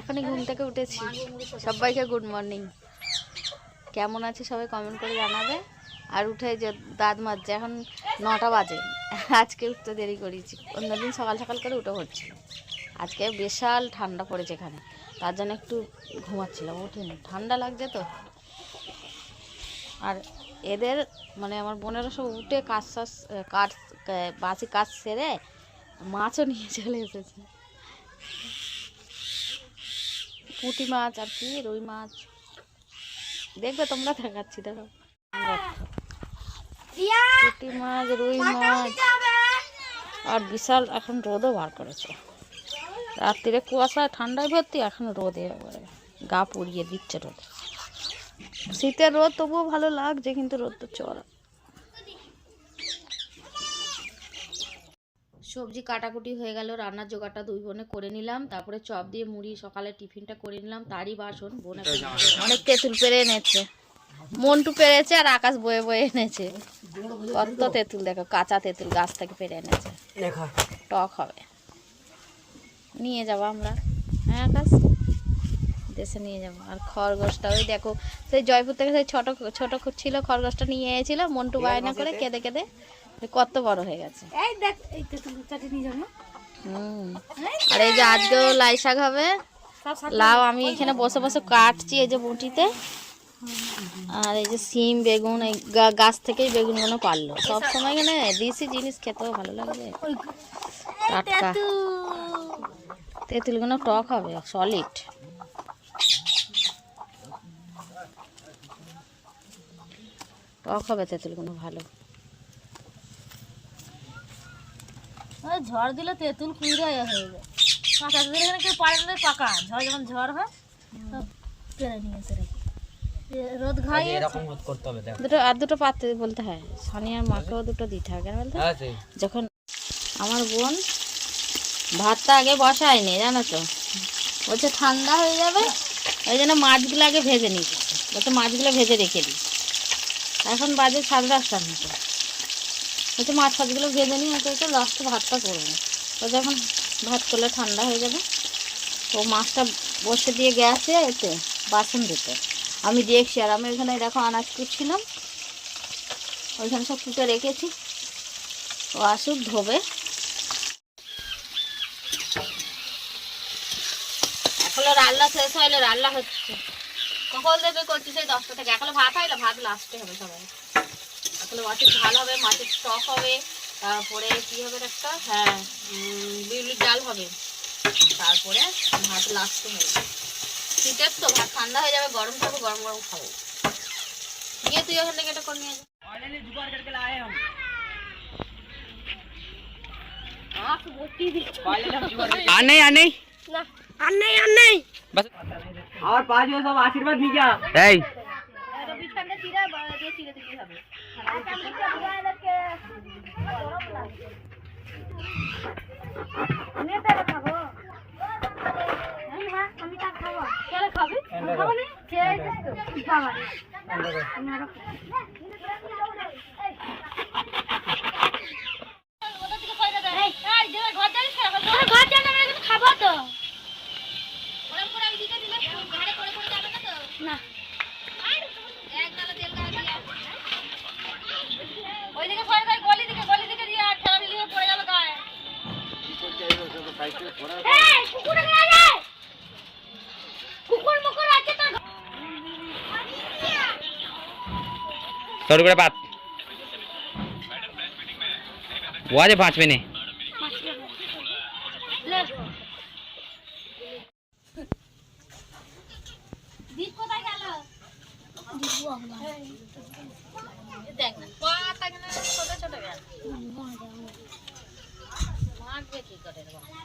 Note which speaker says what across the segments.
Speaker 1: এখনই ঘুম থেকে উঠেছি। সবাইকে গুড মর্নিং কেমন আছে সবাই কমেন্ট করে জানাবে। আর উঠে যে দাঁত মাজছে এখন নটা বাজে। আজকে উঠতে দেরি করেছি। অন্যদিন সকাল সকাল করে উঠে পড়ছি। আজকে বিশাল ঠান্ডা পড়েছে এখানে। তার জন্য একটু ঘুমাচ্ছিলাম উঠিনি। ঠান্ডা লাগছে তো। আর এদের মানে আমার বোনেরা সব উঠে কাজ সাজ কাজ বাসি কাজ সেরে মাছও নিয়ে চলে এসেছে। পুঁটি মাছ আর কি, রুই মাছ। দেখবে তোমরা দেখাচ্ছি, দেখো। পুঁটি মাছ, রুই মাছ। আর বিশাল এখন রোদও বার করেছে। রাত্রিরে কুয়াশা ঠান্ডায় ভর্তি, এখন রোদে গা পুড়িয়ে দিচ্ছে রোদ। শীতের রোদ তবুও ভালো লাগছে, কিন্তু রোদ তো চড়া সবজি কাটাকুটি হয়ে গেল রান্নার জোগাড়টা দুই বোনে করে নিলাম তারপরে চপ দিয়ে মুড়ি সকালে টিফিনটা করে নিলাম তারই বাসন বোনে অনেক তেঁতুল পেরে এনেছে। মন্টু পেরেছে আর আকাশ বয়ে বয়ে এনেছে। কত তেঁতুল দেখো কাঁচা তেঁতুল গাছ থেকে পেরে এনেছে। টক হবে। নিয়ে যাব আমরা। হ্যাঁ আকাশ? দেশে নিয়ে যাব। আর খরগোশটা ওই দেখো সেই জয়পুর থেকে সেই ছোট ছোট ছিল খরগোশটা নিয়ে এসেছিল মন্টু বায়না করে কেঁদে কেঁদে। কত বড় হয়ে গেছে।
Speaker 2: এই দেখ এই তেঁতুল চাটি নিয়ে
Speaker 1: হুম। আর এই যে আজকেও লাই শাক হবে। লাউ আমি এখানে বসে বসে কাটছি এই যে বটিতে। আর এই যে সিম বেগুন এই গাছ থেকেই বেগুনগুলো পারল। সব সময় এখানে দেশি জিনিস খেতেও ভালো লাগবে টাটকা। তেঁতুলগুলো টক হবে সলিড টক হবে তেঁতুলগুলো ভালো
Speaker 2: ওই ঝড় দিলে তেঁতুল কুড়িয়ে হয়ে যায়। কাঁচা তেঁতুল এখানে কেউ পারে না পাকা। ঝড় যখন ঝড় হয় তো পেরে নিয়ে এসে রেখে। রোদ ঘাই
Speaker 3: এরকম করতে হবে
Speaker 1: দুটো আর দুটো পাতে বলতে হয় সানিয়ার মাকেও দুটো দিতে হয় কেন বলতে?
Speaker 3: হ্যাঁ
Speaker 1: যখন আমার বোন ভাতটা আগে বসায়নি জানো তো? বলছে ঠান্ডা হয়ে যাবে ওই জন্য মাছগুলো আগে ভেজে নিয়েছে। বলছে মাছগুলো ভেজে রেখে দিই। এখন বাজে সাড়ে দশটার মতো। বলছে মাছ ফাছগুলো ভেজে নিয়ে হয়তো হয়তো লাস্টে ভাতটা করব তো যখন ভাত করলে ঠান্ডা হয়ে যাবে, তো মাছটা বসে দিয়ে গেছে এতে, বাসন দিতে আমি দেখছি, আর আমি ওইখানে দেখো আনাজ কুটছিলাম, ওইখানে সব কুটে রেখেছি। ও আসুক, ধোবে। রান্না শেষ হইলে রান্না হচ্ছে। কখন দেবে করছি সেই দশটা থেকে, এখনও ভাত হইল ভাত লাস্টে হবে সবাই। এখনও মাছের ঝাল হবে মাছের টক হবে তারপরে কি হবে একটা? হ্যাঁ বিউলির ডাল হবে। তারপরে ভাত লাস্টে হবে শীতের তো ভাত ঠান্ডা হয়ে যাবে গরম থাকবে গরম গরম খাব। গিয়ে তুই ওখান থেকে এটা করে নিয়ে
Speaker 3: নেই আর নেই।
Speaker 2: আর নেই আর নেই
Speaker 3: বাস আর পাঁচ বছর সব আশীর্বাদ নিয়ে যা এই
Speaker 1: বিছানটা চিরা চিরে দিতে হবে
Speaker 2: খাব খাব খেয়ে
Speaker 3: सौ रुपये बात वो आज पाँच महीने
Speaker 2: দীপ কোথায় গেল
Speaker 1: দেখ না পাতা কেন ছোট ছোট গেল মাখবে কি করে রে বাবা?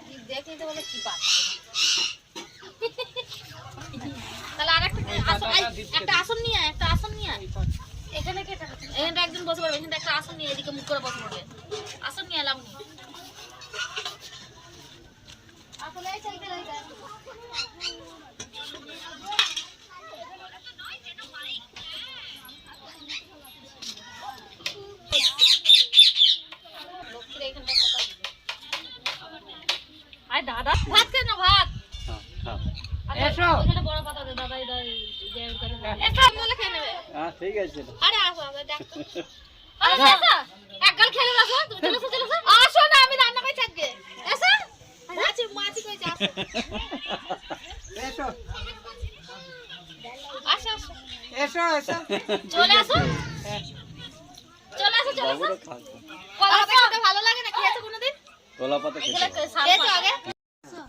Speaker 1: কি দেখলি তো বলে কি পাচ্ছে তাহলে আর একটা আসন এই, একটা আসন নিয়ে আয়, একটা আসন নিয়ে আয়। এখানে কে থাকছে? এখানটা একজন বসে পড়বে এখানটা একটা আসন নিয়ে এদিকে মুখ করে বসে পড়বে আসন নিয়ে এলাম নিয়ে আসলে এই সাইডে রয়ে যায়। লক্ষ্মীর এইখানটা কোথায় দিবে?
Speaker 2: দাদা ভাত খেয়ে না ভাত
Speaker 3: এসো।
Speaker 2: বড় পাতা দে দাদা এই দাদা যে করে এসো আমলে খেয়ে নেবে।
Speaker 3: হ্যাঁ ঠিক আছে।
Speaker 2: আরে আসো আসো দেখ আরে আসো এক গাল খেলে আসো। তুমি চলে এসো চলে এসো। আসো না আমি রান্না করে থাকবে এসো। মাছি মাছি কই যা
Speaker 3: এসো।
Speaker 2: আসো আসো।
Speaker 3: এসো এসো।
Speaker 2: চলে আসো। চলে আসো চলে আসো। কলা পাতা ভালো লাগে না? খেয়েছো কোনোদিন?
Speaker 4: কলা পাতা
Speaker 2: খেয়েছো আগে আসো হ্যাঁ দিয়েছি তো আসো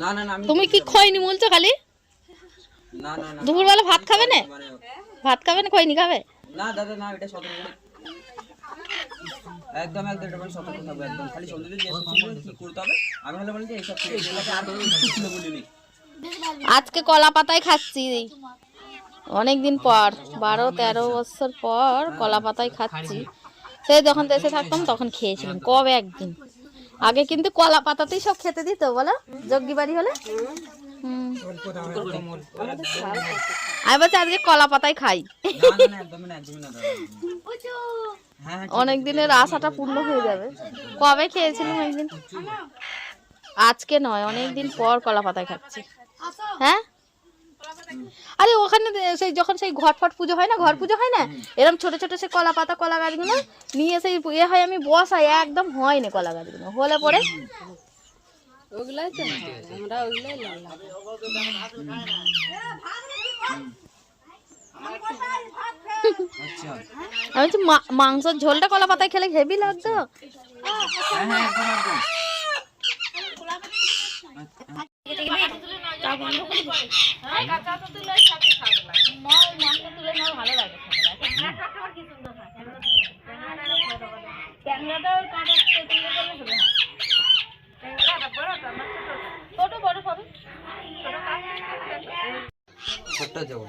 Speaker 3: না না না আমি
Speaker 1: তুমি কি খয়নি বলছো খালি?
Speaker 3: না না না
Speaker 1: দুপুরবেলা ভাত খাবে না?
Speaker 3: মানে
Speaker 1: ভাত খাবে না খয়নি খাবে?
Speaker 3: না দাদা না এটা সতর্ক একদম একদম এটা সতর্ক থাকবে একদম। খালি সন্ধ্যে দিয়ে কি করতে হবে? আমি হলে বলি যে এইসব আর কিছু বলিনি।
Speaker 1: আজকে কলা পাতায় খাচ্ছি। অনেক দিন পর বারো তেরো বছর পর কলা পাতায় খাচ্ছি। সেই যখন দেশে থাকতাম, তখন খেয়েছিলাম। কবে একদিন? আগে কিন্তু কলা পাতাতেই সব খেতে দিত, বলো? যজ্ঞি বাড়ি হলে আমি বলছি, আজকে কলা পাতায় খাই। অনেক দিনের আশাটা পূর্ণ হয়ে যাবে। কবে খেয়েছিলাম একদিন? আজকে নয়, অনেক দিন পর কলা পাতায় খাচ্ছি। হ্যাঁ? আরে ওখানে সেই যখন সেই ঘট ফট পুজো হয় না ঘর পুজো হয় না এরকম ছোট ছোট সেই কলা পাতা কলা গাছগুলো নিয়ে সেই ইয়ে হয় আমি বসাই একদম হয় না কলা গাছগুলো। হলে পরে
Speaker 3: আচ্ছা।
Speaker 1: আমি বলছি মা- মাংসের ঝোলটা কলা পাতায় খেলে হেভি লাগতো।
Speaker 3: হ্যাঁ হ্যাঁ একদম একদম
Speaker 2: ছোট বড় সবই
Speaker 3: ছোট্ট যাব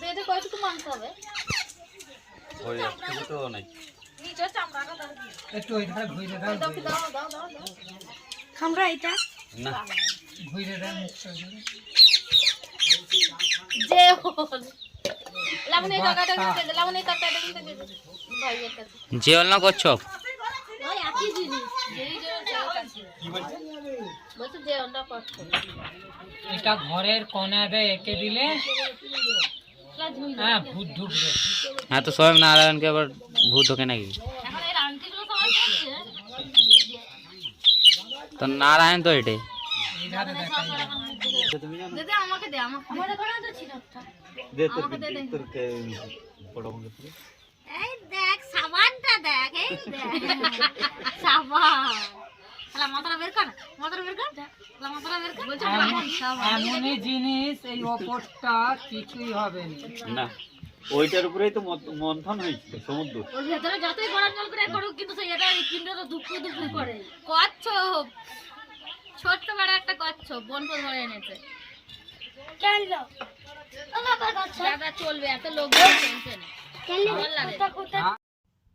Speaker 2: বেঁধে কয়টুকু মাংস হবে
Speaker 4: ওই একটু তো নাই।
Speaker 2: নিচে চামড়াটা দাও।
Speaker 3: একটু ওইখানে ঘুরে দাও।
Speaker 2: দাও দাও দাও দাও দাও।
Speaker 1: খামরা এটা?
Speaker 4: না।
Speaker 3: ঘুরে
Speaker 2: যে লাবণী দে লাবণী দে।
Speaker 4: যে না করছ?
Speaker 2: ওই একই জিনিস। যেই যে বলছে? যে অন্ডা কষ্ট
Speaker 5: এটা ঘরের কোনারে এঁকে দিলে হ্যাঁ ভূত ঢুকবে।
Speaker 4: হ্যাঁ তো স্বয়ং নারায়ণকে আবার ভূত ঢোকে নাকি
Speaker 2: এখন এই আন্টিগুলো সবাই করছে
Speaker 4: তো নারায়ণ তো এটাই।
Speaker 2: দিদি আমাকে দে আমাকে আমার এখানে তো ছিল একটা। আমাকে দে দে। এই দেখ সাবানটা দেখ এই দেখ। সাবান। শালা মাথাটা বের কর মাথাটা বের কর। শালা মাথাটা বের কর। বলছে সাবান।
Speaker 5: এমনই জিনিস এই ওপরটা কিছুই হবে না।
Speaker 4: না। ওইটার উপরেই তো মন্থন হয়েছিল সমুদ্র।
Speaker 2: ওর ভেতরে যতই গরম করে করুক কিন্তু সেই এটা কিন্তু তো দুঃখ দুঃখ করে। কচ্ছপ! ছোট্ট বড় একটা কচ্ছপ বনপুর ধরে এনেছে। কেন? দাদা চলবে এত লোক টেনশন।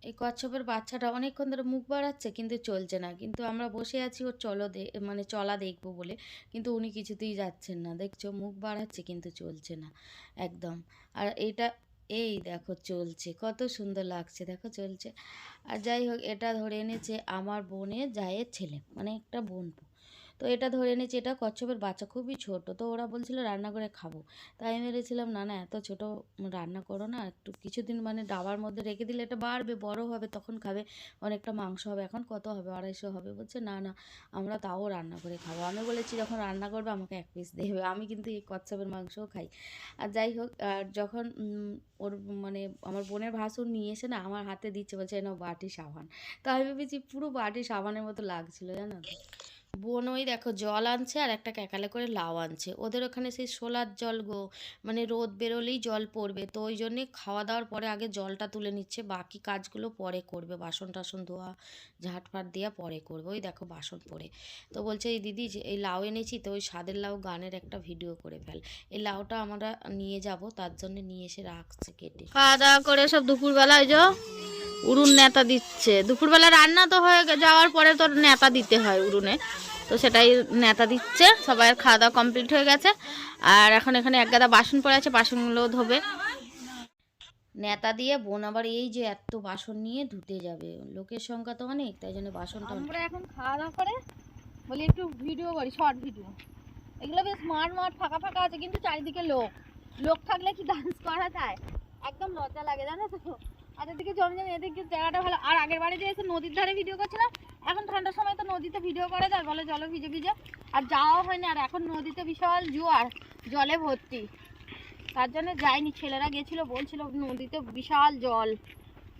Speaker 1: এই কচ্ছপের বাচ্চাটা অনেকক্ষণ ধরে মুখ বাড়াচ্ছে কিন্তু চলছে না। কিন্তু আমরা বসে আছি ওর চলো মানে চলা দেখব বলে। কিন্তু উনি কিছুতেই যাচ্ছেন না। দেখছ মুখ বাড়াচ্ছে কিন্তু চলছে না। একদম। আর এটা এই দেখো চলছে, কত সুন্দর লাগছে, দেখো চলছে। আর যাই হোক, এটা ধরে এনেছে আমার বোনের জায়ের ছেলে মানে একটা বোন তো এটা ধরে এনেছে, এটা কচ্ছপের বাচ্চা, খুবই ছোট। তো ওরা বলছিল, রান্না করে খাব। তাই আমি ভেবেছিলাম, না না, এত ছোট রান্না করো না, একটু কিছুদিন মানে ডাবার মধ্যে রেখে দিলে এটা বাড়বে, বড় হবে, তখন খাবে, অনেকটা মাংস হবে, এখন কত হবে, আড়াইশো হবে? বলছে, না না, আমরা তাও রান্না করে খাব। আমি বলেছি, যখন রান্না করবে, আমাকে এক পিস দেবে। আমি কিন্তু এই কচ্ছপের মাংসও খাই। আর যাই হোক, আর যখন ওর মানে আমার বোনের ভাসুর নিয়ে এসে না আমার হাতে দিচ্ছে, বলছে নাও বাটি সাবান। তো আমি ভেবেছি, পুরো বাটি সাবানের মতো লাগছিল, জানো? বোন ওই দেখো জল আনছে আর একটা ক্যাকালে করে লাউ আনছে। ওদের ওখানে সেই সোলার জল গো মানে রোদ বেরোলেই জল পড়বে। তো ওই জন্যে খাওয়া দাওয়ার পরে আগে জলটা তুলে নিচ্ছে, বাকি কাজগুলো পরে করবে। বাসন টাসন ধোয়া ঝাঁট ফাট দেওয়া পরে করবে। ওই দেখো বাসন পরে তো বলছে, এই দিদি এই লাউ এনেছি, তো ওই স্বাদের লাউ গানের একটা ভিডিও করে ফেল। এই লাউটা আমরা নিয়ে যাব, তার জন্য নিয়ে এসে রাখছে কেটে। খাওয়া দাওয়া করে সব দুপুরবেলা ওই যে উড়ুন নেতা দিচ্ছে। দুপুরবেলা রান্না তো হয়ে যাওয়ার পরে তোর নেতা দিতে হয় উড়ুনে তো সেটাই নেতা দিচ্ছে, সবাই খাওয়া দাওয়া কমপ্লিট হয়ে গেছে। আর এখন এখানে এক গাদা বাসন পড়ে আছে, বাসনগুলো ধোবে। নেতা দিয়ে বোন আবার এই যে এত বাসন নিয়ে ধুতে যাবে, লোকের সংখ্যা তো অনেক, তাই জন্য বাসনটা।
Speaker 2: আমরা এখন খাওয়া দাওয়া করে, বলি একটু ভিডিও করি শর্ট ভিডিও এগুলো বেশ মাঠ মাঠ ফাঁকা ফাঁকা আছে, কিন্তু চারিদিকে লোক। লোক থাকলে কি ডান্স করা যায়? একদম লজ্জা লাগে, জানো তো? আর এদিকে জমজম এদিকে জায়গাটা ভালো। আর আগের বারে যে এসে নদীর ধারে ভিডিও করছিলাম এখন ঠান্ডার সময় তো নদীতে ভিডিও করে দেয়, বলে জলে ভিজে ভিজে। আর যাওয়া হয়নি, আর এখন নদীতে বিশাল জোয়ার, জলে ভর্তি। তার জন্য যায়নি ছেলেরা গেছিল, বলছিল নদীতে বিশাল জল।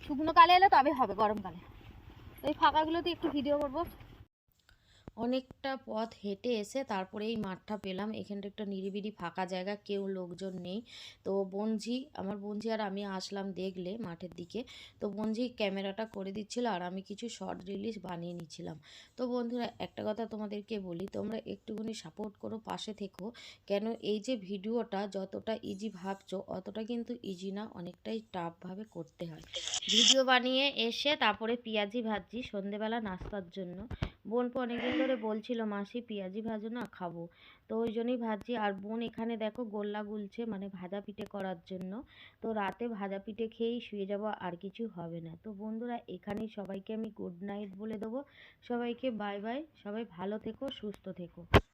Speaker 2: শুকনো কালে এলে তবে হবে, গরমকালে। এই ফাঁকাগুলোতে একটু ভিডিও করব।
Speaker 1: অনেকটা পথ হেঁটে এসে তারপরে এই মাঠটা পেলাম। এখানটা একটা নিরিবিলি ফাঁকা জায়গা, কেউ লোকজন নেই। তো বনঝি, আমার বনঝি আর আমি আসলাম দেখলে মাঠের দিকে। তো বনঝি ক্যামেরাটা করে দিচ্ছিল আর আমি কিছু শর্ট রিলিজ বানিয়ে নিচ্ছিলাম। তো বন্ধুরা, একটা কথা তোমাদেরকে বলি, তোমরা একটুখানি সাপোর্ট করো, পাশে থেকো। কেন এই যে ভিডিওটা যতটা ইজি ভাবছ, অতটা কিন্তু ইজি না, অনেকটাই টাফভাবে করতে হয়। ভিডিও বানিয়ে এসে তারপরে পেঁয়াজি ভাজছি সন্ধেবেলা নাস্তার জন্য। বোনকে অনেকদিন ধরে বলছিল, মাসি পেঁয়াজি ভাজো না, খাব। তো ওই জন্যই ভাজছি। আর বোন এখানে দেখো গোল্লা গুলছে মানে ভাজা পিঠে করার জন্য। তো রাতে ভাজা পিঠে খেয়েই শুয়ে যাব, আর কিছু হবে না। তো বন্ধুরা, এখানেই সবাইকে আমি গুড নাইট বলে দেবো। সবাইকে বাই বাই সবাই ভালো থেকো, সুস্থ থেকো।